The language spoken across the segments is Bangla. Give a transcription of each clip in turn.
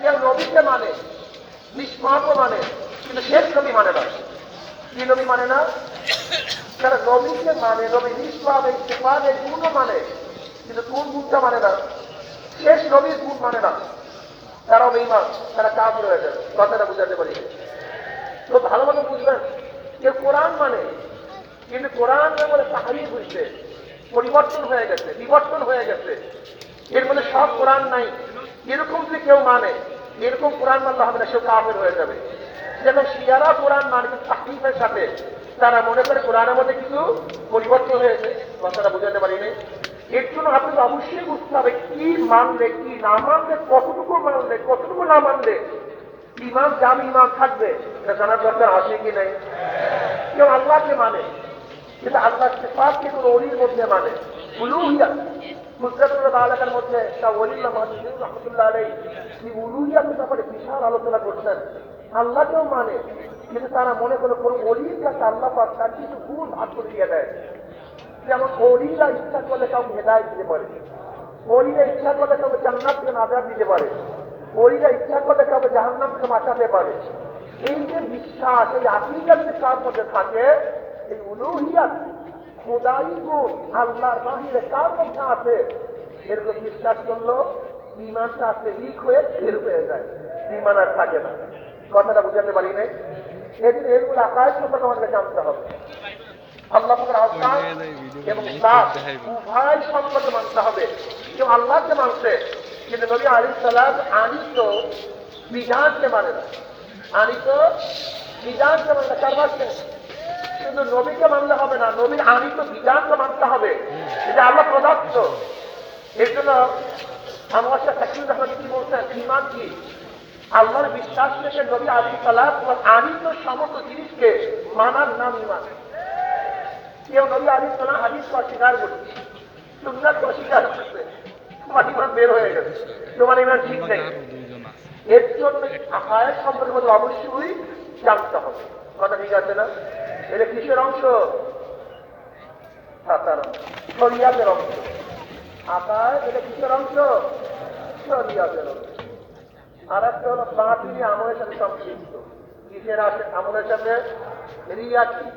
নবীকে মানে নিষ্পাপও মানে কিন্তু শেষ নবী মানে না। কি নবী মানে না? তারা নবীকে মানে নবী নিষ্পাপ এই গুণও মানে কিন্তু কোন গুণটা মানে না? শেষ নবীর গুণ মানে না। তারাও বেইমান তারা কাজ রয়ে যায়। কথাটা বুঝাতে পারি? তো ভালোভাবে বুঝবেন যে কোরআন মানে কিন্তু কোরআন বলে তাহারিফ হয়েছে পরিবর্তন হয়ে গেছে, বিবর্তন হয়ে গেছে। এর মধ্যে সব কোরআন নাই। এরকম যে কেউ মানে এরকম কোরআন মানলে হবে না সে কাফের হয়ে যাবে। যেন শিয়ারা কোরআন মানে কিন্তু তাহরিফের সাথে। তারা মনে করে কোরআনের মধ্যে কিছু পরিবর্তন হয়েছে কথাটা বুঝাতে পারিনি। এর জন্য আপনাকে অবশ্যই বুঝতে হবে কি মানলে, কি না মানলে, কতটুকু মানলে, কতটুকু না মানলে। ইমান জাম ইমান থাকবে, এটা জানার দরকার আছে কি নাই? কেউ আল্লাহকে মানে কিন্তু আল্লাহ সেফাতকে কোনো অলির মধ্যে মানে। মানে তারা মনে তার যেমন অলিরা ইচ্ছা করলে কাউকে হেদায় দিতে পারে। অলিরা ইচ্ছা করলে কাউকে জান্নাত থেকে দিতে পারে। অলিরা ইচ্ছা করলে কাউকে জাহান্নাম থেকে বাঁচাতে পারে। এই যে বিশ্বাস, এই আকিদা যদি কার মধ্যে থাকে, এই উলুহিয়াত খোদাই গুণ আল্লাহর বাহিরে কার মধ্যে আছে? এরকম বিশ্বাস করল ইমানটা আসতে লিক হয়ে ফের হয়ে যায়। ইমান আর থাকে না। কথাটা বুঝাতে পারি নাই। এদিন এরগুলো আকাশ সম্পর্কে আমাদের জানতে হবে। আল্লাহ আহ্বান শুধু নবীকে মানলে হবে না। নবীর আনিত বিধানকে মানতে হবে। এটা আল্লাহ প্রদত্ত। এর জন্য আমার সাকিউর রহমান কি বলছেন, ইমান কি? আল্লাহর বিশ্বাস থেকে নবী আলী সালাম আনিত সমস্ত জিনিসকে মানার নাম ইমান। কেউ নবী আলী সালাম হাদিস অস্বীকার করছে সুন্দর অস্বীকার করছে তোমার ইমান বের হয়ে গেছে। তোমার ইমান ঠিক নেই। এর জন্য আকায়ের সম্পর্কে অবশ্যই জানতে হবে। কথা ঠিক আছে না? এটা কিসের অংশ? সাতার অংশ। শরিয়াতের অংশ। আকায় এটা কিসের অংশ? শরিয়াতের অংশ। আর একটা হলো বাতিল আমলের সাথে সম্পৃক্ত। কিসের আছে আমলের সাথে রিয়া কি?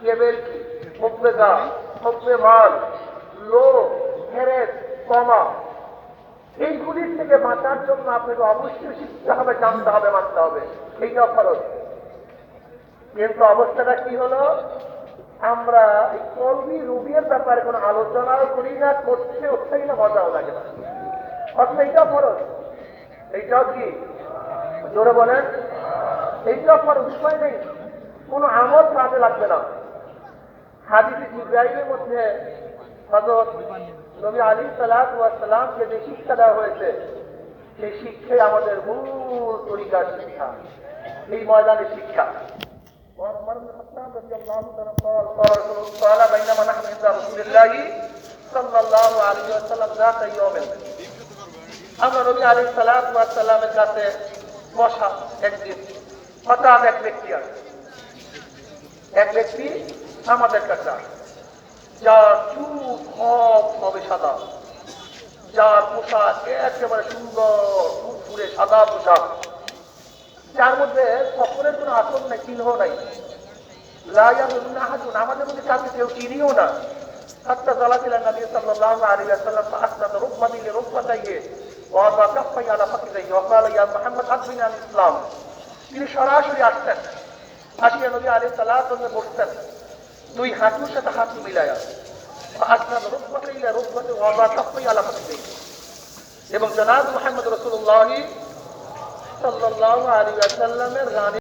কেবেল কি? হকবে গা হকবে মাল, লোভ হেরেস কমা এইগুলির থেকে বাঁচার জন্য আপনাকে অবশ্যই শিখতে হবে, জানতে হবে, মানতে হবে। এইটা খরচ কিন্তু অবস্থাটা কি হলো? আমরা কলমি রুবিয়ের ব্যাপারে কোনো আলোচনা করি না, করছে হচ্ছে না, মজাও লাগে না। অর্থাৎ এইটাও ফরজ। এইটাও কি? জোরে বলেন। এইটাও ফরজ, উপায় নেই। কোন আমল কাজে লাগবে না। হাদিস ইব্রাহিমের মধ্যে হজরত নবী আলী সালামকে যে শিক্ষা দেওয়া হয়েছে, সেই শিক্ষাই আমাদের মূল তরিকার শিক্ষা। এই ময়দানের শিক্ষা। رضي الله عنه قال قال رسول الله قال بينما نحن عند رسول الله صلى الله عليه وسلم ذات يوم আমরা নবী আলী সালামের কাছে বসা একদিন হঠাৎ এক ব্যক্তি আছে এক ব্যক্তি আমাদের কাছে আসে যার চুল সব হবে সাদা যার পোশাক একেবারে সুন্দর ফুরফুরে সাদা পোশাক যার মধ্যে সকলের কোনো আসন নাই চিহ্ন নাই লাইয়ানুল্লাহ হাজুন আমাদের মধ্যে কাউকে কেউ চিনিও না حتى طلعت الى النبي صلى الله عليه وسلم فاسند ركبتي لركبتيه ووضع كفي على فخذيه وقال يا محمد اخبرني عن الاسلام তিনি সরাসরি আসতেন আসিয়া নবী আলী সালাহ বসতেন দুই হাঁটুর সাথে হাঁটু মিলায়া আসনাদ রুকবাতে ইলা রুকবাতে ওয়াদা কাফাই আলা ফাখদিহি এবং জনাব মুহাম্মদ রাসূলুল্লাহ সাল্লাল্লাহু আলাইহি ওয়াসাল্লামের গানে